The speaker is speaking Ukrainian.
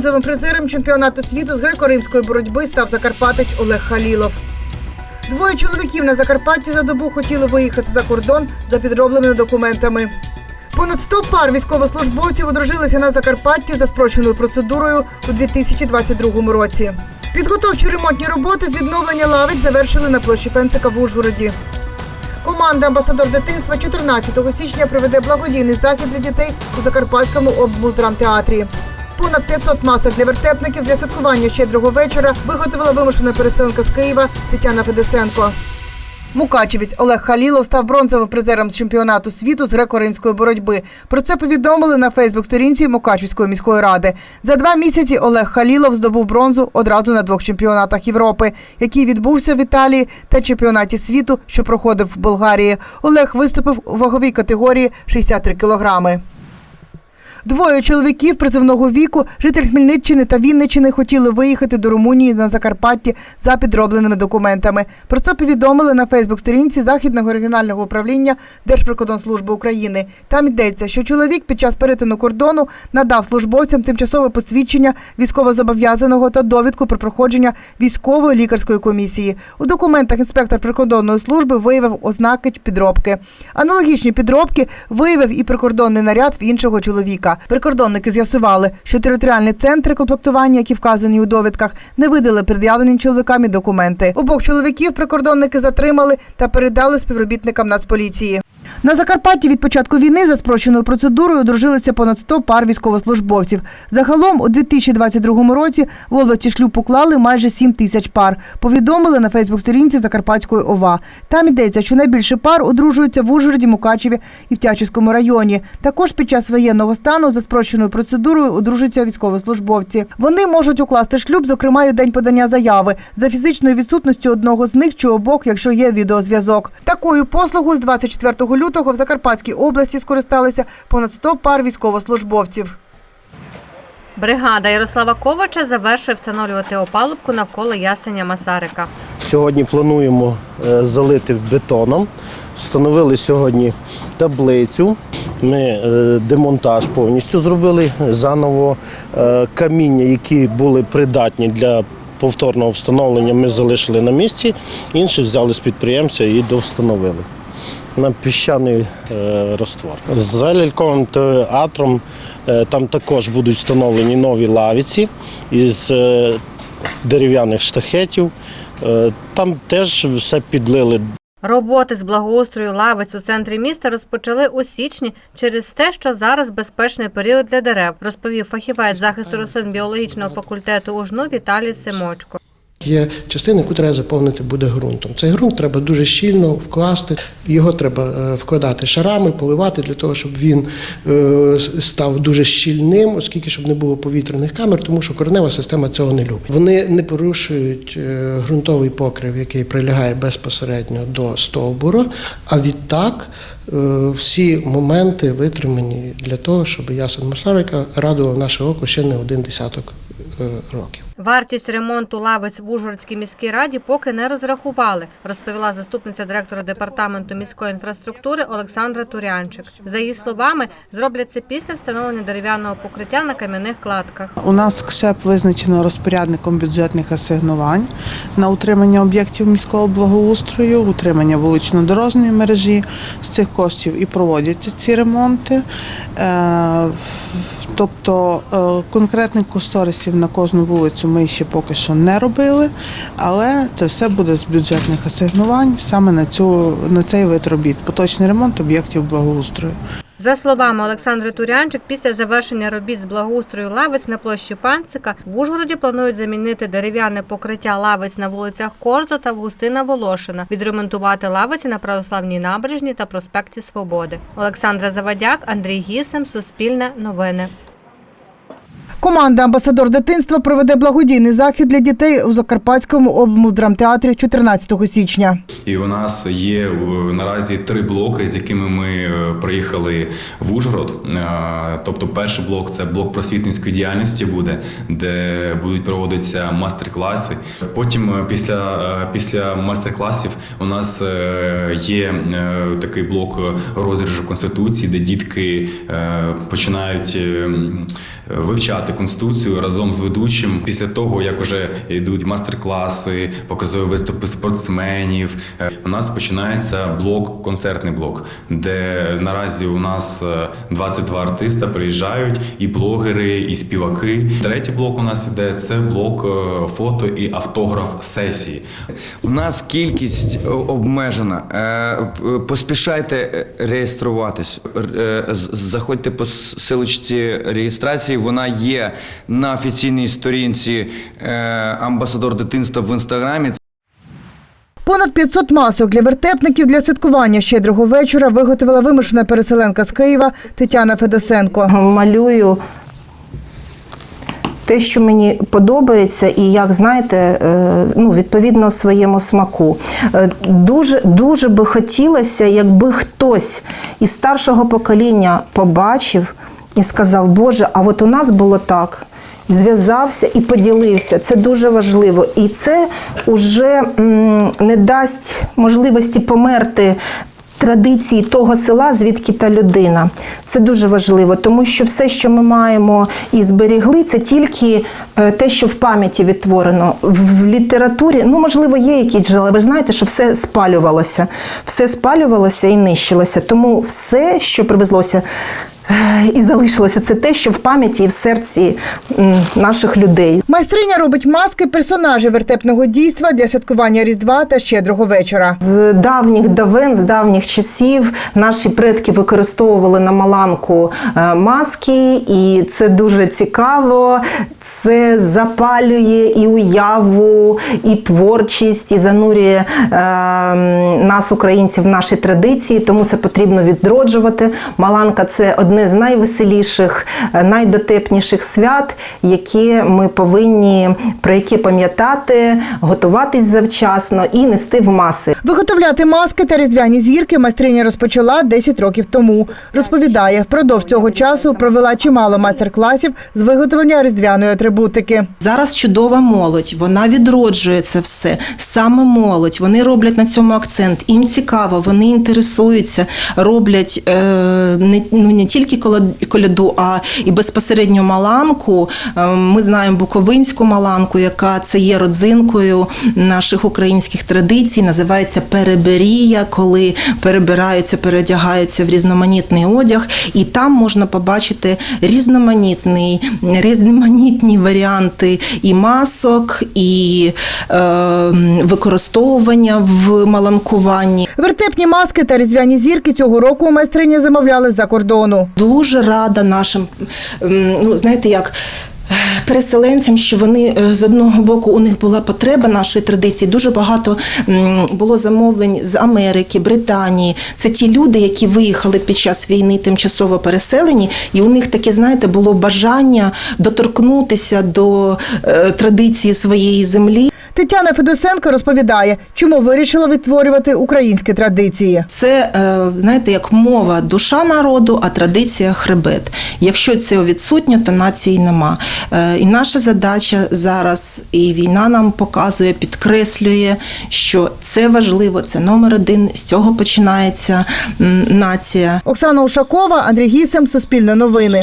Бронзовим призером чемпіонату світу з греко-римської боротьби став закарпатець Олег Халілов. Двоє чоловіків на Закарпатті за добу хотіли виїхати за кордон за підробленими документами. Понад 100 пар військовослужбовців одружилися на Закарпатті за спрощеною процедурою у 2022 році. Підготовчі ремонтні роботи з відновлення лавиць завершили на площі Фенцика в Ужгороді. Команда Амбасадор дитинства 14 січня проведе благодійний захід для дітей у Закарпатському облмуздрамтеатрі. Понад 500 масок для вертепників для святкування щедрого вечора виготовила вимушена переселенка з Києва Тетяна Федесенко. Мукачевець Олег Халілов став бронзовим призером з чемпіонату світу з греко-римської боротьби. Про це повідомили на Фейсбук-сторінці Мукачевської міської ради. За два місяці Олег Халілов здобув бронзу одразу на двох чемпіонатах Європи, який відбувся в Італії та чемпіонаті світу, що проходив в Болгарії. Олег виступив у ваговій категорії 63 кілограми. Двоє чоловіків призивного віку, житель Хмельниччини та Вінниччини, хотіли виїхати до Румунії на Закарпатті за підробленими документами. Про це повідомили на Фейсбук-сторінці Західного регіонального управління Держприкордонслужби України. Там йдеться, що чоловік під час перетину кордону надав службовцям тимчасове посвідчення військовозобов'язаного та довідку про проходження військової лікарської комісії. У документах інспектор прикордонної служби виявив ознаки підробки. Аналогічні підробки виявив і прикордонний наряд в іншого чоловіка. Прикордонники з'ясували, що територіальні центри комплектування, які вказані у довідках, не видали пред'явлені чоловіками документи. Обох чоловіків прикордонники затримали та передали співробітникам Нацполіції. На Закарпатті від початку війни за спрощеною процедурою одружилися понад 100 пар військовослужбовців. Загалом у 2022 році в області шлюб уклали майже 7 тисяч пар. Повідомили на Фейсбук-сторінці Закарпатської ОВА. Там йдеться, що найбільше пар одружуються в Ужгороді, Мукачеві і в Тячівському районі. Також під час воєнного стану за спрощеною процедурою одружуються військовослужбовці. Вони можуть укласти шлюб, зокрема й у день подання заяви, за фізичною відсутністю одного з них чи обох, якщо є відеозв'язок. Такою послугою з 24 лютого в Закарпатській області скористалися понад 100 пар військовослужбовців. Бригада Ярослава Ковача завершує встановлювати опалубку навколо ясеня Масарика. Сьогодні плануємо е, залити бетоном. Встановили сьогодні таблицю. Ми е, демонтаж повністю зробили заново. Е, Каміння, які були придатні для повторного встановлення, ми залишили на місці. Інші взяли з підприємця і довстановили. На піщаний е, раствор. За ляльковим театром е, там також будуть встановлені нові лавіці із е, дерев'яних штахетів. Е, Там теж все підлили Роботи з благоустрою лавиць у центрі міста розпочали у січні через те, що зараз безпечний період для дерев, розповів фахівець захисту рослин біологічного факультету УЖНУ Віталій Семочко. Є частина, яку треба заповнити буде ґрунтом. Цей ґрунт треба дуже щільно вкласти, його треба е, вкладати шарами, поливати для того, щоб він е, став дуже щільним, оскільки щоб не було повітряних камер, тому що коренева система цього не любить. Вони не порушують е, ґрунтовий покрив, який прилягає безпосередньо до стовбура, а відтак всі моменти витримані для того, щоб ясен Масарика радував наше око ще не один десяток років. Вартість ремонту лавиць в Ужгородській міській раді поки не розрахували, розповіла заступниця директора департаменту міської інфраструктури Олександра Турянчик. За її словами, зроблять це після встановлення дерев'яного покриття на кам'яних кладках. У нас КШЕП визначено розпорядником бюджетних асигнувань на утримання об'єктів міського благоустрою, утримання вулично-дорожньої мережі. З цих коштів і проводяться ці ремонти. Е, Тобто е, конкретних кошторисів на кожну вулицю ми ще поки що не робили, але це все буде з бюджетних асигнувань саме на цю на цей вид робіт. Поточний ремонт об'єктів благоустрою. За словами Олександри Турянчик, після завершення робіт з благоустрою лавиць на площі Фанцика в Ужгороді планують замінити дерев'яне покриття лавиць на вулицях Корзо та Августина Волошина, відремонтувати лавиці на православній набережні та проспекті Свободи. Олександра Завадяк, Андрій Гісем, Суспільне новини. Команда Амбасадор дитинства проведе благодійний захід для дітей у Закарпатському облмуздрамтеатрі 14 січня. І у нас є е, наразі три блоки, з якими ми е, приїхали в Ужгород. Е, Тобто, перший блок це блок просвітницької діяльності буде, де будуть проводитися майстер-класи. Потім, після, після майстер-класів, у нас є такий блок розріжу конституції, де дітки починають вивчати читати конституцію разом з ведучим. Після того, як вже йдуть майстер-класи, показові виступи спортсменів, е, у нас починається блок, концертний блок, де наразі у нас е, 22 артиста приїжджають, і блогери, і співаки. Третій блок у нас іде це блок е, фото і автограф сесії. У нас кількість е, обмежена. Е, Поспішайте е, реєструватись. Е, Заходьте по силочці реєстрації. Вона є на офіційній сторінці е, амбасадор дитинства в інстаграмі. Понад 500 масок для вертепників для святкування щедрого вечора виготовила вимушена переселенка з Києва Тетяна Федосенко. малюю те, що мені подобається, і як знаєте, е, ну, відповідно своєму смаку. Е, Дуже, дуже би хотілося, якби хтось із старшого покоління побачив і сказав, Боже, а от у нас було так. Зв'язався і поділився. Це дуже важливо. І це вже не дасть можливості померти традиції того села, звідки та людина. Це дуже важливо, тому що все, що ми маємо і зберігли, це тільки е, те, що в пам'яті відтворено. В літературі, ну можливо, є якісь джерела. Ви знаєте, що все спалювалося, все спалювалося і нищилося. Тому все, що привезлося. І залишилося це те, що в пам'яті і в серці наших людей. Майстриня робить маски персонажів вертепного дійства для святкування Різдва та щедрого вечора. З давніх давен, з давніх часів наші предки використовували на маланку е, маски, і це дуже цікаво. Це запалює і уяву, і творчість, і занурює е, нас, українців, в наші традиції. Тому це потрібно відроджувати. Маланка це одне з найвеселіших, е, найдотепніших свят, які ми повинні про які пам'ятати, готуватись завчасно і нести в маси. Виготовляти маски та різдвяні зірки майстриня розпочала 10 років тому. Розповідає, впродовж цього часу провела чимало майстер-класів з виготовлення різдвяної атрибутики. Зараз чудова молодь, вона відроджує це все. Саме молодь. Вони роблять на цьому акцент. Їм цікаво, вони інтересуються, роблять е, не, ну, не тільки коло- коляду, а і безпосередньо маланку. Е, ми знаємо буковинську маланку, яка це є родзинкою наших українських традицій. Називається переберія, коли перебираються, переодягаються в різноманітний одяг, і там можна побачити різноманітний, різноманітні варіанти і масок, і е, використовування в маланкуванні. Вертепні маски та різдвяні зірки цього року майстрині замовляли з-за кордону. Дуже рада нашим, ну знаєте, як. Переселенцям, що вони е, з одного боку у них була потреба нашої традиції. Дуже багато було замовлень з Америки, Британії. Це ті люди, які виїхали під час війни, тимчасово переселені, і у них таке, знаєте, було бажання доторкнутися до е, традиції своєї землі. Тетяна Федосенко розповідає, чому вирішила відтворювати українські традиції. Це е, знаєте, як мова душа народу, а традиція хребет. Якщо це відсутнє, то нації нема. Е, І наша задача зараз, і війна нам показує, підкреслює, що це важливо, це номер один. З цього починається нація. Оксана Ушакова, Андрій Гісем, Суспільне новини.